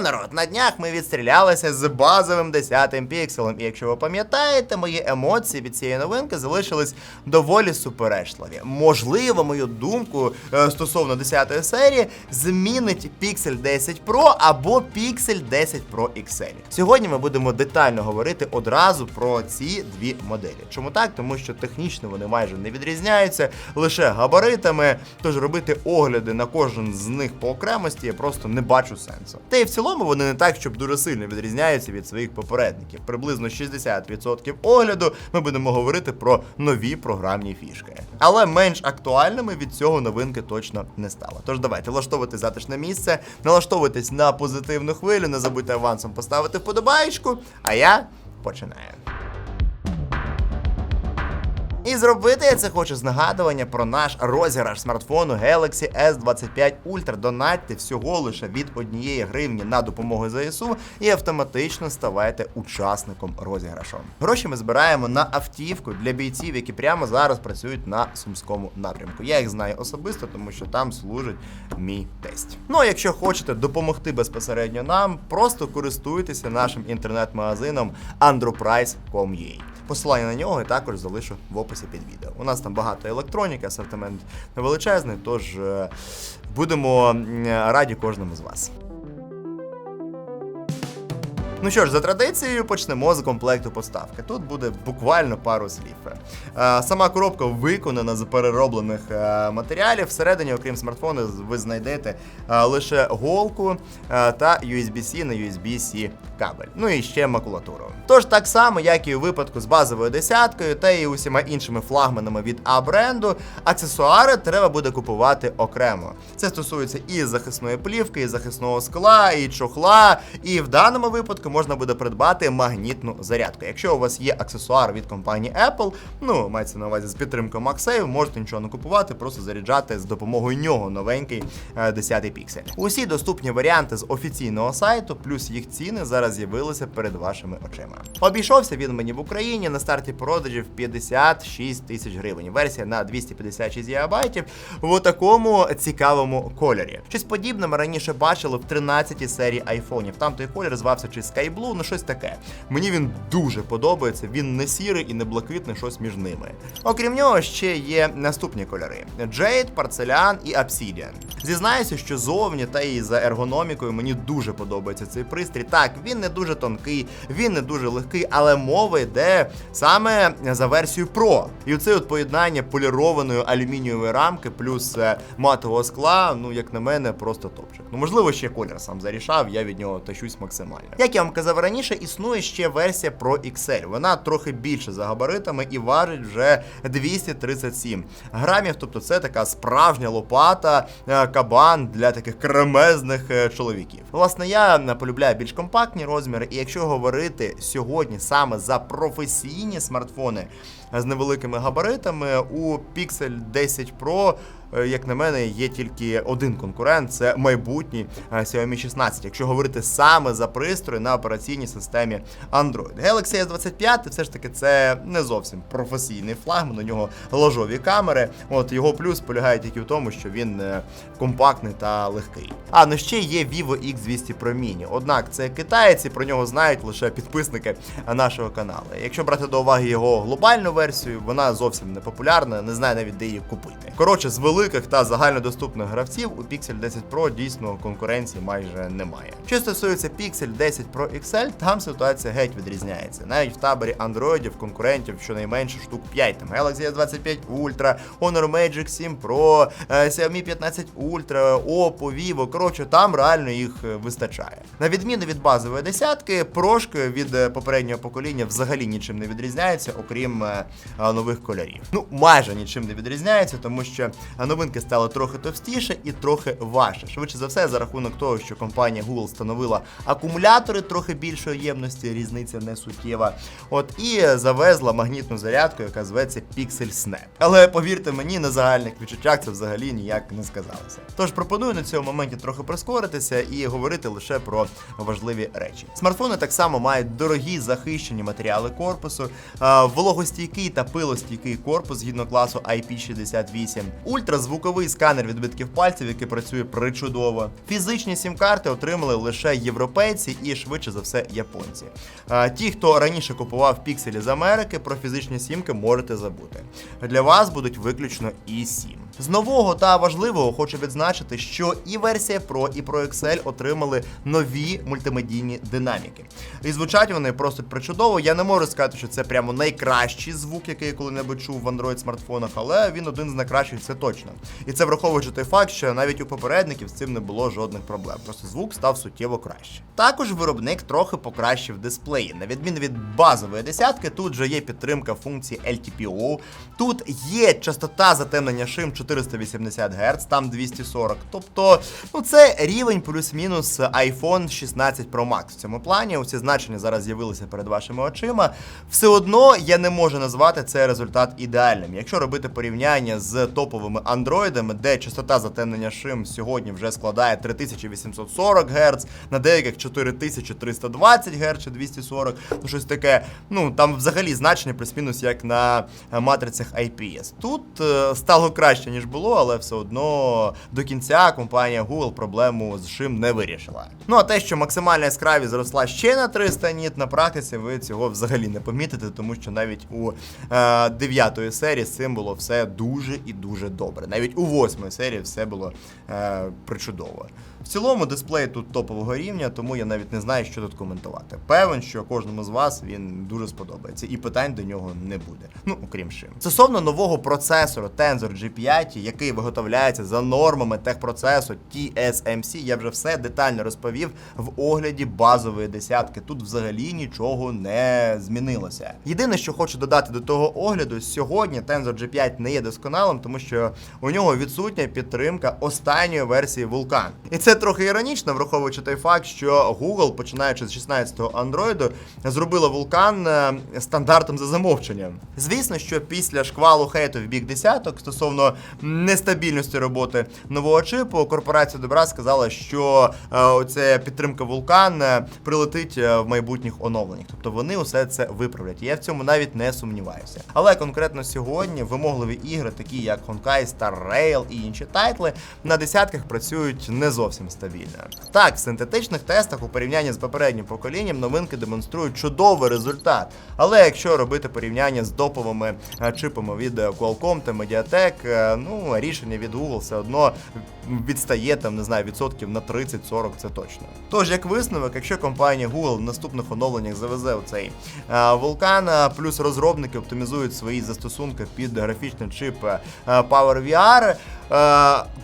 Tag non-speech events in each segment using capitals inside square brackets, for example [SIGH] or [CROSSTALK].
Народ, на днях ми відстрілялися з базовим 10 пікселем. І якщо ви пам'ятаєте, мої емоції від цієї новинки залишились доволі суперечливі. Можливо, мою думку е, стосовно 10 серії змінить Pixel 10 Pro або Pixel 10 Pro XL. Сьогодні ми будемо детально говорити одразу про ці дві моделі. Чому так? Тому що технічно вони майже не відрізняються, лише габаритами. Тож робити огляди на кожен з них по окремості я просто не бачу сенсу. Та й в цілому вони не так, щоб дуже сильно відрізняються від своїх попередників. Приблизно 60% огляду ми будемо говорити про нові програмні фішки. Але менш актуальними від цього новинки точно не стало. Тож давайте влаштовувати затишне місце, налаштовуйтесь на позитивну хвилю, не забудьте авансом поставити вподобаєчку, а я починаю. І зробити я це хочу з нагадування про наш розіграш смартфону Galaxy S25 Ultra. Донатьте всього лише від однієї гривні на допомогу ЗСУ і автоматично ставайте учасником розіграшу. Гроші ми збираємо на автівку для бійців, які прямо зараз працюють на сумському напрямку. Я їх знаю особисто, тому що там служить мій тесть. Ну а якщо хочете допомогти безпосередньо нам, просто користуйтеся нашим інтернет-магазином androprice.com.ua. Посилання на нього я також залишу в описі під відео. У нас там багато електроніки, асортимент величезний, тож е, будемо раді кожному з вас. Ну що ж, за традицією почнемо з комплекту поставки. Тут буде буквально пару слів. Е, Сама коробка виконана з перероблених е, матеріалів. Всередині, окрім смартфону, ви знайдете е, лише голку та USB-C на USB-C кабель. Ну і ще макулатуру. Тож так само, як і у випадку з базовою десяткою та і усіма іншими флагманами від А бренду, аксесуари треба буде купувати окремо. Це стосується і захисної плівки, і захисного скла, і чохла. І в даному випадку можна буде придбати магнітну зарядку. Якщо у вас є аксесуар від компанії Apple, ну мається на увазі з підтримкою MagSafe, можете нічого не купувати, просто заряджати з допомогою нього новенький е, 10 піксель. Усі доступні варіанти з офіційного сайту, плюс їх ціни зараз з'явилися перед вашими очима. Обійшовся він мені в Україні на старті продажів 56 тисяч гривень. Версія на 256 гігабайтів в такому цікавому кольорі. Щось подібне ми раніше бачили в 13 серії айфонів. Там той колір звався чи Sky Blue, ну щось таке. Мені він дуже подобається. Він не сірий і не блакитний, щось між ними. Окрім нього, ще є наступні кольори: Jade, Porcelain і Obsidian. Зізнаюся, що зовні та і за ергономікою мені дуже подобається цей пристрій. Так, він не дуже тонкий, він не дуже легкий, але мова йде саме за версію Pro. І оце от поєднання полірованої алюмінієвої рамки плюс е, матового скла, ну як на мене, просто топчик. Ну можливо, ще колір сам зарішав, я від нього тащусь максимально. Як я вам казав раніше, існує ще версія Pro XL. Вона трохи більше за габаритами і важить вже 237 грамів. Тобто це така справжня лопата, е, кабан для таких кремезних е, чоловіків. Власне, я е, полюбляю більш компактні розміри, і якщо говорити сьогодні саме за професійні смартфони з невеликими габаритами, у Pixel 10 Pro як на мене, є тільки один конкурент це майбутній е, Xiaomi 16, якщо говорити саме за пристрої на операційній системі Android. Galaxy S25 все ж таки це не зовсім професійний флагман, у нього ложові камери. От його плюс полягає тільки в тому, що він е, компактний та легкий. А ну ще є Vivo X200 Pro Mini. Однак це китаєць, і про нього знають лише підписники нашого каналу. Якщо брати до уваги його глобальну версію, вона зовсім не популярна, не знаю навіть де її купити. Коротше, з великих та загальнодоступних гравців у Pixel 10 Pro дійсно конкуренції майже немає. Що стосується Pixel 10 Pro XL, там ситуація геть відрізняється. Навіть в таборі андроїдів конкурентів щонайменше штук 5. Там Galaxy S25 Ultra, Honor Magic 7 Pro, е, Xiaomi 15 Ultra, Oppo, Vivo. Коротше, там реально їх е, вистачає. На відміну від базової десятки, прошки від е, попереднього покоління взагалі нічим не відрізняються, окрім нових кольорів. Ну, майже нічим не відрізняються, тому що новинки стали трохи товстіше і трохи важче. Швидше за все, за рахунок того, що компанія Google встановила акумулятори трохи більшої ємності, різниця не суттєва. От і завезла магнітну зарядку, яка зветься Pixel Snap. Але повірте мені, на загальних відчуттях це взагалі ніяк не сказалося. Тож пропоную на цьому моменті трохи прискоритися і говорити лише про важливі речі. Смартфони так само мають дорогі захищені матеріали корпусу, вологостійкий та пилостійкий корпус згідно класу IP68, ультразвуковий сканер відбитків пальців, який працює причудово. Фізичні сім-карти отримали лише європейці і швидше за все японці. А, ті, хто раніше купував пікселі з Америки, про фізичні сімки можете забути. Для вас будуть виключно і 7 З нового та важливого хочу відзначити, що і версія Pro, і Pro XL отримали нові мультимедійні динаміки. І звучать вони просто причудово. Я не можу сказати, що це прямо найкращий звук, який я коли-небудь чув в Android смартфонах, але він один з найкращих, це точно. І це враховуючи той факт, що навіть у попередників з цим не було жодних проблем. Просто звук став суттєво краще. Також виробник трохи покращив дисплеї. На відміну від базової десятки, тут же є підтримка функції LTPO. Тут є частота затемнення шим 480 Гц, там 240. Тобто, ну це рівень плюс-мінус iPhone 16 Pro Max в цьому плані. Усі значення зараз з'явилися перед вашими очима. Все одно я не можу назвати цей результат ідеальним. Якщо робити порівняння з топовими андроїдами, де частота затемнення шим сьогодні вже складає 3840 Гц, на деяких 4320 Гц чи 240, ну щось таке. Ну там взагалі значення плюс-мінус як на матрицях IPS. Тут е, стало краще ніж було, але все одно до кінця компанія Google проблему з шим не вирішила. Ну а те, що максимальна яскравість зросла ще на 300 ніт, на практиці ви цього взагалі не помітите, тому що навіть у е, 9 серії з цим було все дуже і дуже добре. Навіть у 8 серії все було е, причудово. Цілому дисплей тут топового рівня, тому я навіть не знаю, що тут коментувати. Певен, що кожному з вас він дуже сподобається, і питань до нього не буде. Ну, окрім шим. Стосовно нового процесору Tensor G5, який виготовляється за нормами техпроцесу TSMC, я вже все детально розповів в огляді базової десятки. Тут взагалі нічого не змінилося. Єдине, що хочу додати до того огляду, сьогодні Tensor G5 не є досконалим, тому що у нього відсутня підтримка останньої версії Vulkan. І це трохи іронічно, враховуючи той факт, що Google, починаючи з 16-го Android, зробила Vulkan е, стандартом за замовченням. Звісно, що після шквалу хейту в бік десяток стосовно нестабільності роботи нового чипу, корпорація Добра сказала, що е, оця підтримка е, прилетить е, в майбутніх оновленнях. Тобто вони усе це виправлять. Я в цьому навіть не сумніваюся. Але конкретно сьогодні вимогливі ігри, такі як Honkai Star Rail і інші тайтли, на десятках працюють не зовсім стабільно. Так, в синтетичних тестах у порівнянні з попереднім поколінням новинки демонструють чудовий результат. Але якщо робити порівняння з доповими е, чипами від е, Qualcomm та Mediatek, е, ну рішення від Google все одно відстає там, не знаю, відсотків на 30-40, це точно. Тож, як висновок, якщо компанія Google в наступних оновленнях завезе е, Vulkan, е, плюс розробники оптимізують свої застосунки під графічний чип PowerVR,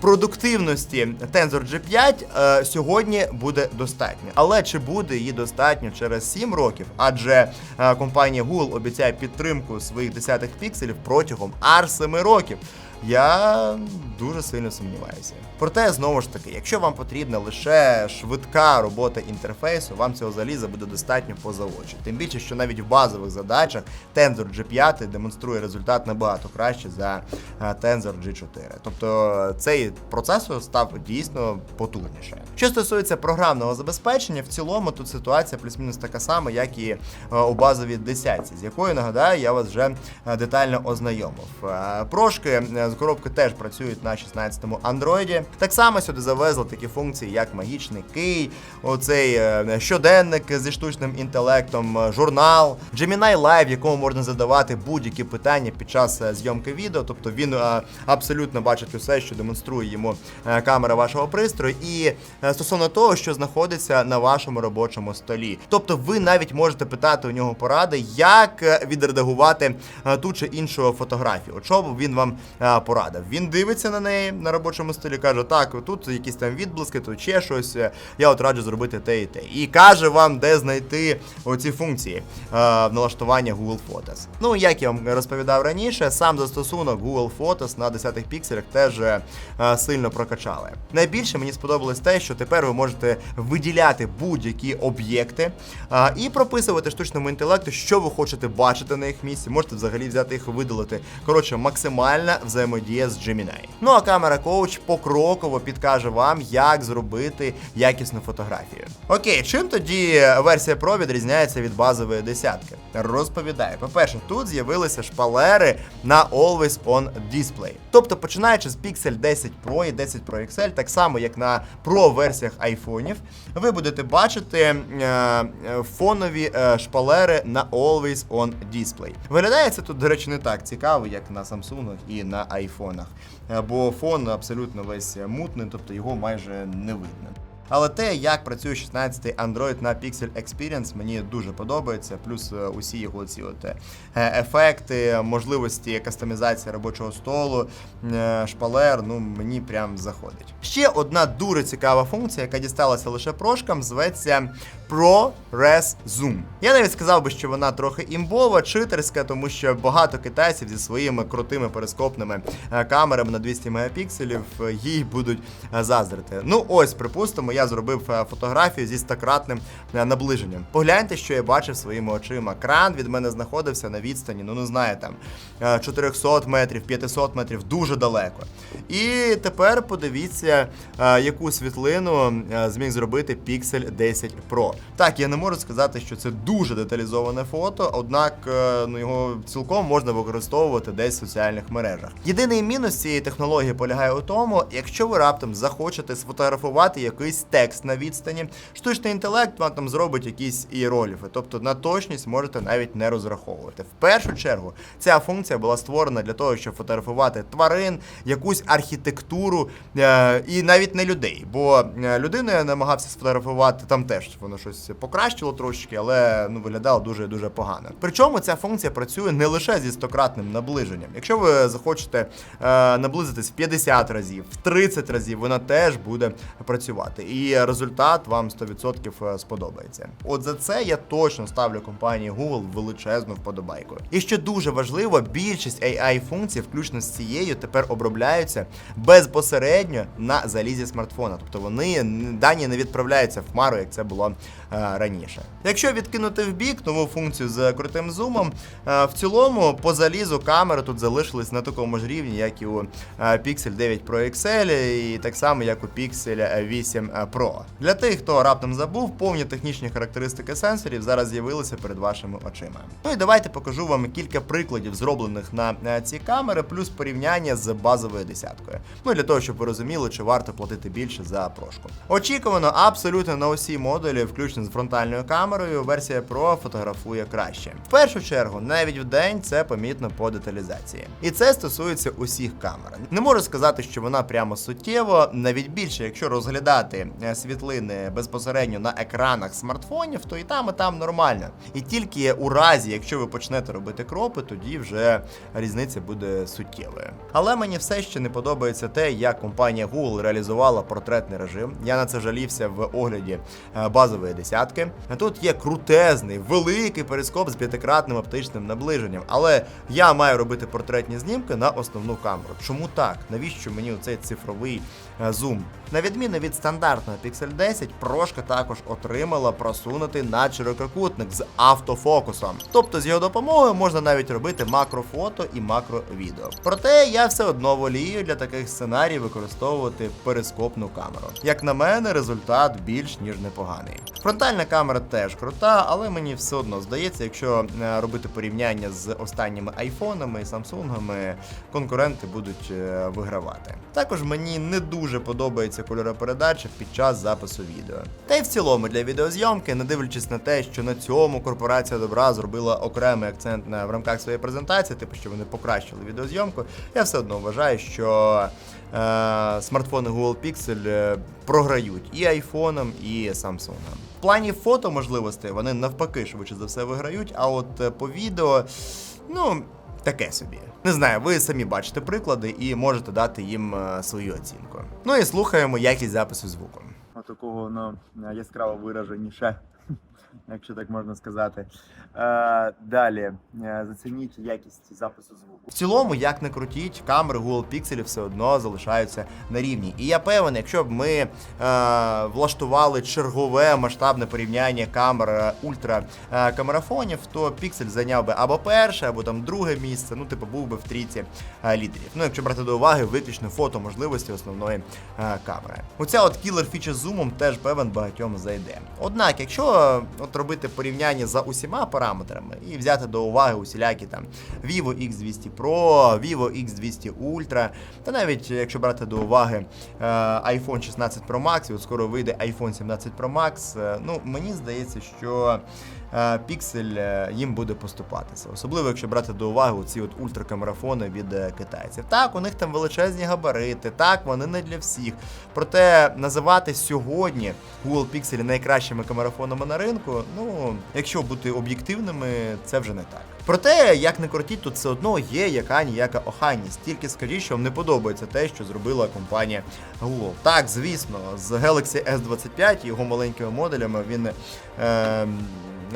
продуктивності Tensor G5 е, сьогодні буде достатньо. Але чи буде її достатньо через 7 років? Адже е, компанія Google обіцяє підтримку своїх десятих пікселів протягом аж 7 років. Я дуже сильно сумніваюся. Проте, знову ж таки, якщо вам потрібна лише швидка робота інтерфейсу, вам цього заліза буде достатньо поза очі. Тим більше, що навіть в базових задачах Tensor G5 демонструє результат набагато краще за Tensor G4. Тобто цей процесор став дійсно потужніше. Що стосується програмного забезпечення, в цілому тут ситуація плюс-мінус така сама, як і е, у базовій десятці, з якою нагадаю, я вас вже е, детально ознайомив. Прошки е, з коробки теж працюють на 16-му андроїді. Так само сюди завезли такі функції, як магічний кий, оцей е, щоденник зі штучним інтелектом, е, журнал, Gemini Live, якому можна задавати будь-які питання під час е, зйомки відео. Тобто він абсолютно бачить усе, що демонструє йому камера вашого пристрою, і стосовно того, що знаходиться на вашому робочому столі. Тобто, ви навіть можете питати у нього поради, як відредагувати ту чи іншу фотографію. От що він вам е, порадив. Він дивиться на неї на робочому столі, каже: так, тут якісь там відблиски, тут ще щось. е, Я от раджу зробити те і те. І каже вам, де знайти оці функції е, в налаштуванні Google Photos. Ну, як я вам розповідав раніше, сам застосунок Google Photos на 10 пікселях теж е, сильно прокачали. Найбільше мені сподобалось те, що тепер ви можете виділяти будь-які об'єкти е, і прописувати штучному інтелекту, що ви хочете бачити на їх місці. Можете взагалі взяти їх видалити. Коротше, максимальна взаємодія з Gemini. Ну а камера коуч покроково підкаже вам, як зробити якісну фотографію. Окей, чим тоді версія Pro відрізняється від базової десятки? Розповідаю. По-перше, тут з'явилися шпалери на Always On Display. Тобто, починаючи з Pixel 10 Pro і 10 Pro XL, так само як на Pro версіях айфонів, ви будете бачити е, фонові е, шпалери на Always On Display. Виглядає це тут, до речі, не так цікаво, як на Samsung і на айфонах. Бо фон абсолютно весь мутний, тобто його майже не видно. Але те, як працює 16-й Android на Pixel Experience, мені дуже подобається. Плюс е, усі його ці от е, ефекти, можливості кастомізації робочого столу, е, шпалер, ну мені прям заходить. Ще одна дуже цікава функція, яка дісталася лише прошкам, зветься ProRes Zoom. Я навіть сказав би, що вона трохи імбова, читерська, тому що багато китайців зі своїми крутими перископними камерами на 200 мегапікселів їй будуть заздрити. Ну ось, припустимо, я зробив е, фотографію зі стократним е, наближенням. Погляньте, що я бачив своїми очима. Кран від мене знаходився на відстані, ну не знаю, там е, 400 метрів, 500 метрів, дуже далеко. І тепер подивіться, е, яку світлину е, зміг зробити Pixel 10 Pro. Так, я не можу сказати, що це дуже деталізоване фото, однак е, ну, його цілком можна використовувати десь в соціальних мережах. Єдиний мінус цієї технології полягає у тому, якщо ви раптом захочете сфотографувати якийсь текст на відстані, штучний інтелект вам там зробить якісь ієроліфи, тобто на точність можете навіть не розраховувати. В першу чергу ця функція була створена для того, щоб фотографувати тварин, якусь архітектуру е, і навіть не людей. Бо е, людину я намагався сфотографувати там теж воно щось покращило трошечки, але ну виглядало дуже дуже погано. Причому ця функція працює не лише зі стократним наближенням. Якщо ви захочете е, наблизитись в 50 разів, в 30 разів, вона теж буде працювати. І результат вам 100% сподобається. От за це я точно ставлю компанії Google величезну вподобайку. І що дуже важливо, більшість AI функцій, включно з цією, тепер обробляються безпосередньо на залізі смартфона. Тобто вони дані не відправляються в хмару, як це було е, раніше. Якщо відкинути в бік нову функцію з крутим зумом, е, в цілому по залізу камери тут залишились на такому ж рівні, як і у е, Pixel 9 Pro XL, і так само, як у Pixel 8 Pro. Для тих, хто раптом забув, повні технічні характеристики сенсорів зараз з'явилися перед вашими очима. Ну і давайте покажу вам кілька прикладів, зроблених на е, ці камери, плюс порівняння з базовою десяткою. Ну для того, щоб ви розуміли, чи варто платити більше за прошку. Очікувано абсолютно на усі модулі, включно з фронтальною камерою, версія Pro фотографує краще. В першу чергу, навіть в день це помітно по деталізації. І це стосується усіх камер. Не можу сказати, що вона прямо суттєво, навіть більше, якщо розглядати світлини безпосередньо на екранах смартфонів, то і там, і там нормально. І тільки у разі, якщо ви почнете робити кропи, тоді вже різниця буде суттєвою. Але мені все ще не подобається те, як компанія Google реалізувала портретний режим. Я на це жалівся в огляді е, базової десятки. Тут є крутезний, великий перископ з п'ятикратним оптичним наближенням. Але я маю робити портретні знімки на основну камеру. Чому так? Навіщо мені цей цифровий е, зум? На відміну від стандартного Pixel 10, прошка також отримала просунутий надширококутник з автофокусом. Тобто з його допомогою можна навіть робити макрофото і макровідео. Проте я все одно волію для таких сценаріїв використовувати перископну камеру. Як на мене, результат більш ніж непоганий. Фронтальна камера теж крута, але мені все одно здається, якщо е, робити порівняння з останніми айфонами і самсунгами, конкуренти будуть е, вигравати. Також мені не дуже подобається кольоропередача під час запису відео. Та й в цілому для відеозйомки, не дивлячись на те, що на цьому корпорація добра зробила окремий акцент в рамках своєї презентації, типу, що вони покращили відеозйомку, я все одно вважаю, що е, смартфони Google Pixel е, програють і айфонам, і Samsung. В плані фото можливостей вони навпаки швидше за все виграють, а от е, по відео, ну. Таке собі. Не знаю, ви самі бачите приклади і можете дати їм е, свою оцінку. Ну і слухаємо якість запису звуку. такого ну, яскраво вираженіше. [LAUGHS] якщо так можна сказати. Е, далі, е, зацініть якість запису звуку. В цілому, як не крутіть, камери Google Pixel все одно залишаються на рівні. І я певен, якщо б ми е, влаштували чергове масштабне порівняння камер е, ультра е, камерафонів, то Pixel зайняв би або перше, або там друге місце. Ну, типу, був би в трійці лідерів. Ну, якщо брати до уваги виключно фото можливості основної е, камери. Оця от кілер фіча з зумом теж певен багатьом зайде. Однак, якщо е, от робити порівняння за усіма параметрами і взяти до уваги усілякі там Vivo X200 Pro, Vivo X200 Ultra, та навіть якщо брати до уваги е, iPhone 16 Pro Max, і от скоро вийде iPhone 17 Pro Max, е, ну мені здається, що е, Pixel е, їм буде поступатися, особливо якщо брати до уваги ці от ультракамерафони від е, китайців. Так, у них там величезні габарити, так, вони не для всіх. Проте називати сьогодні Google Pixel найкращими камерафонами на ринку, ну, якщо бути об'єктивними, це вже не так. Проте, як не крутіть, тут все одно є яка ніяка охайність. Тільки скажіть, що вам не подобається те, що зробила компанія Google. Так, звісно, з Galaxy S25 і його маленькими моделями він. Е,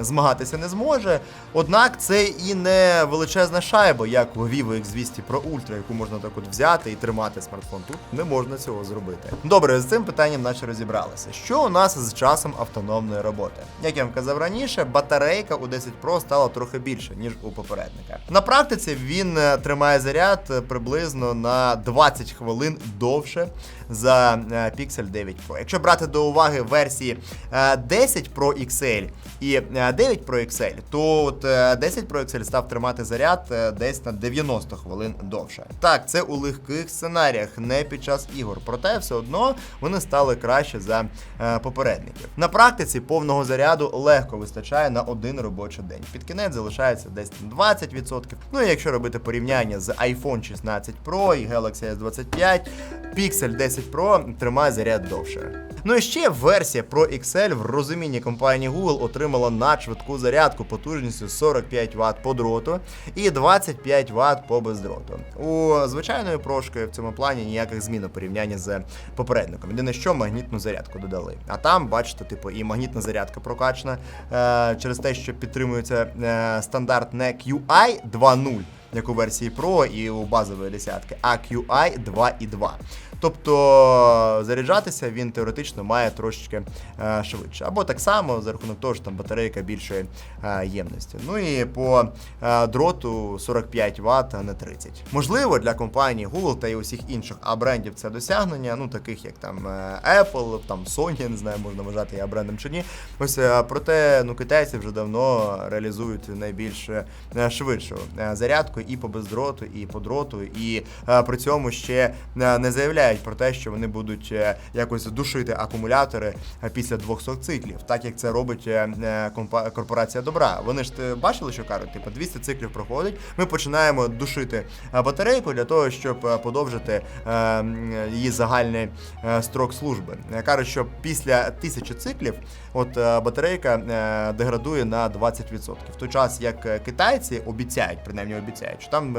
Змагатися не зможе, однак це і не величезна шайба, як у Vivo X200 Pro Ultra, яку можна так от взяти і тримати смартфон. Тут не можна цього зробити. Добре, з цим питанням наче розібралися. Що у нас з часом автономної роботи? Як я вам казав раніше, батарейка у 10 Pro стала трохи більше, ніж у попередника. На практиці він е, тримає заряд е, приблизно на 20 хвилин довше за е, Pixel 9 Pro. Якщо брати до уваги версії е, 10 Pro XL і е, 9 Pro XL, то от е, 10 Pro XL став тримати заряд е, десь на 90 хвилин довше. Так, це у легких сценаріях, не під час ігор. Проте все одно вони стали краще за е, попередників. На практиці повного заряду легко вистачає на один робочий день. Під кінець залишається десь 20%. Ну і якщо робити порівняння з iPhone 16 Pro і Galaxy S25, Pixel 10 Pro тримає заряд довше. Ну і ще версія Pro XL в розумінні компанії Google отримала надшвидку зарядку потужністю 45 Вт по дроту і 25 Вт по бездроту. У звичайної прошки в цьому плані ніяких змін у порівнянні з попередником. Єдине, що магнітну зарядку додали. А там, бачите, типу, і магнітна зарядка прокачана е, через те, що підтримується е, стандарт не QI 2.0 як у версії Pro і у базової десятки, а QI 2.2. Тобто заряджатися він теоретично має трошечки е, швидше. Або так само за рахунок того, що там батарейка більшої е, ємності. Ну і по е, дроту 45 Вт, а не 30. Можливо, для компанії Google та й усіх інших а брендів це досягнення, ну таких як там е, Apple, там Sony, не знаю, можна вважати я брендом чи ні. Ось е, проте ну китайці вже давно реалізують найбільш е, швидшу зарядку і по бездроту, і по дроту, і е, при цьому ще не заявляють про те, що вони будуть е, якось душити акумулятори е, після 200 циклів, так як це робить е, корпорація добра. Вони ж бачили, що кажуть, типу 200 циклів проходить. Ми починаємо душити батарейку для того, щоб подовжити її загальний строк служби. Кажуть, що після 1000 циклів от батарейка деградує на 20%. В той час як китайці обіцяють, принаймні обіцяють, що там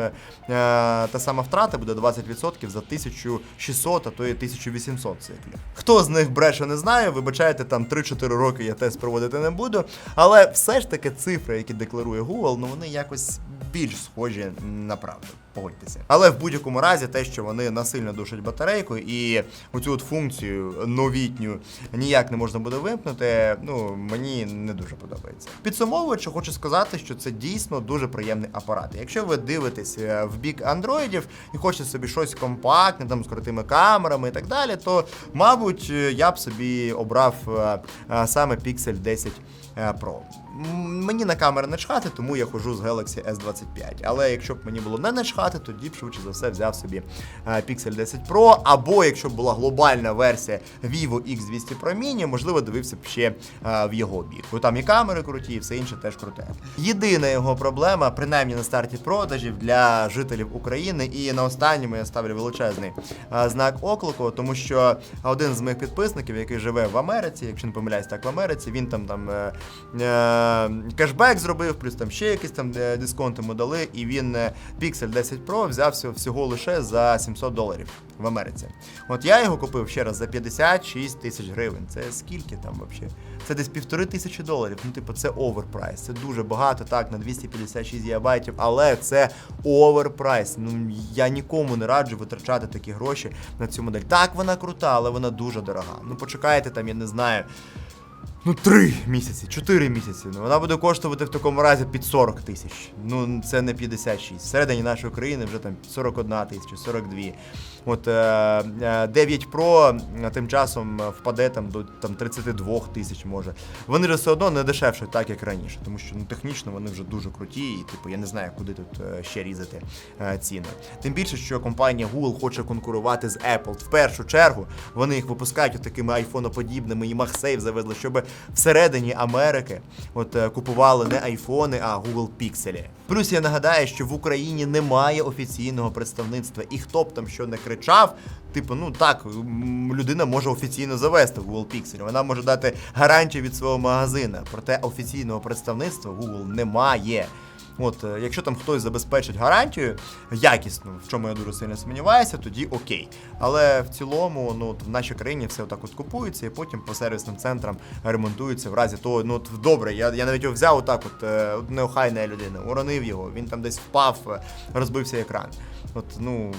та сама втрата буде 20% за 1600, а то і 1800 циклів. Хто з них бреше, не знаю. Вибачайте, там 3-4 роки я тест проводити не буду. Але все ж таки цифри, які декларує Google, ну вони якось більш схожі на правду. Погодьтеся. Але в будь-якому разі, те, що вони насильно душать батарейку, і оцю от функцію новітню ніяк не можна буде вимкнути, ну мені не дуже подобається. Підсумовуючи, хочу сказати, що це дійсно дуже приємний апарат. Якщо ви дивитесь е, в бік андроїдів і хочете собі щось компактне, там з крутими камерами і так далі, то мабуть е, я б собі обрав е, саме Pixel 10 е, Pro. Мені на камери не чхати, тому я ходжу з Galaxy S25. Але якщо б мені було не начхати, тоді б швидше за все взяв собі е, Pixel 10 Pro. Або якщо б була глобальна версія Vivo X200 Pro Mini, можливо, дивився б ще е, в його бік. Бо там і камери круті, і все інше теж круте. Єдина його проблема, принаймні на старті продажів для жителів України, і на останньому я ставлю величезний е, знак оклику, тому що один з моїх підписників, який живе в Америці, якщо не помиляюсь, так в Америці, він там там кешбек зробив, плюс там ще якісь там дисконти йому дали, і він Pixel 10 11 Pro взявся всього лише за 700 доларів в Америці. От я його купив ще раз за 56 тисяч гривень. Це скільки там взагалі? Це десь півтори тисячі доларів. Ну, типу, це оверпрайс. Це дуже багато, так, на 256 гігабайтів, але це оверпрайс. Ну я нікому не раджу витрачати такі гроші на цю модель. Так, вона крута, але вона дуже дорога. Ну почекайте там, я не знаю. Ну, три місяці, чотири місяці. Ну, вона буде коштувати в такому разі під 40 тисяч. Ну, це не 56. Всередині нашої країни вже там 41 тисяча, 42. От е, е, 9 Pro е, тим часом е, впаде там до там, 32 тисяч може. Вони ж все одно не дешевше, так як раніше, тому що ну, технічно вони вже дуже круті, і типу я не знаю, куди тут е, ще різати е, ціни. Тим більше, що компанія Google хоче конкурувати з Apple. В першу чергу вони їх випускають такими айфоноподібними і MagSafe завезли, щоб всередині Америки от е, купували не айфони, а Google Pixel. Плюс я нагадаю, що в Україні немає офіційного представництва, і хто б там що не кричав. Типу, ну так, людина може офіційно завести Google Pixel, вона може дати гарантію від свого магазина. Проте офіційного представництва Google немає. От, е, якщо там хтось забезпечить гарантію якісну, в чому я дуже сильно сумніваюся, тоді окей. Але в цілому, ну в нашій країні все отак от купується, і потім по сервісним центрам ремонтується в разі того, ну от добре, я, я навіть його взяв отак, от е, от неохайна людина, уронив його, він там десь впав, е, розбився екран. От, ну,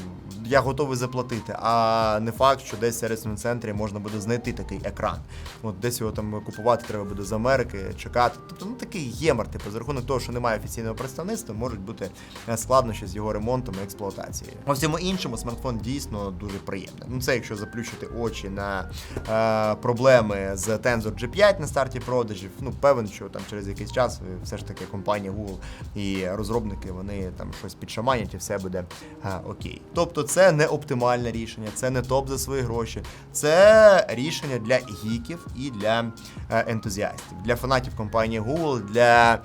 я готовий заплатити, а не факт, що десь в сервісному центрі можна буде знайти такий екран. От десь його там купувати треба буде з Америки, чекати. Тобто, ну такий ємар, типу, за рахунок того, що немає офіційного представництва, можуть бути е, складнощі з його ремонтом і експлуатацією. У всьому іншому смартфон дійсно дуже приємний. Ну це якщо заплющити очі на е, проблеми з Tensor G5 на старті продажів. Ну певен, що там через якийсь час е, все ж таки компанія Google і розробники вони там щось підшаманять і все буде е, окей. Тобто, це не оптимальне рішення, це не топ за свої гроші. Це рішення для гіків і для е, ентузіастів, для фанатів компанії Google, для е,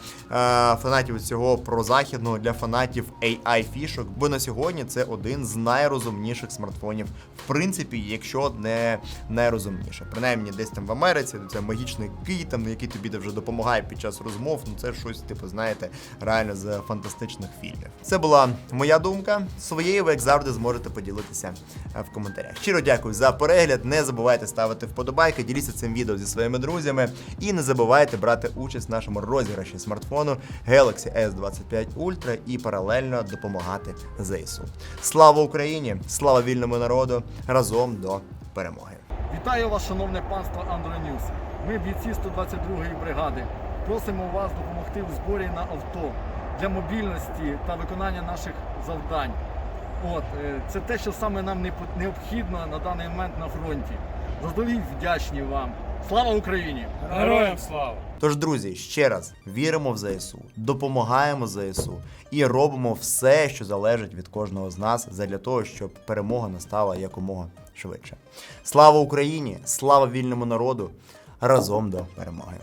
фанатів цього прозахідного, для фанатів AI фішок. Бо на сьогодні це один з найрозумніших смартфонів, в принципі, якщо не найрозумніше. Принаймні, десь там в Америці це магічний кий, там який тобі вже допомагає під час розмов. Ну це щось, типу, знаєте, реально з фантастичних фільмів. Це була моя думка. Своєю ви як завжди зможете поділитися е, в коментарях. Щиро дякую за перегляд. Не забувайте ставити вподобайки, діліться цим відео зі своїми друзями. І не забувайте брати участь в нашому розіграші смартфону Galaxy S25 Ultra і паралельно допомагати ЗСУ. Слава Україні! Слава вільному народу! Разом до перемоги! Вітаю вас, шановне панство Андронюс. Ми бійці 122-ї бригади. Просимо вас допомогти у зборі на авто для мобільності та виконання наших завдань. От, е, це те, що саме нам необхідно на даний момент на фронті. Заздалегідь вдячні вам. Слава Україні! Героям слава! Тож, друзі, ще раз віримо в ЗСУ, допомагаємо ЗСУ і робимо все, що залежить від кожного з нас, задля того, щоб перемога настала якомога швидше. Слава Україні! Слава вільному народу! Разом до перемоги!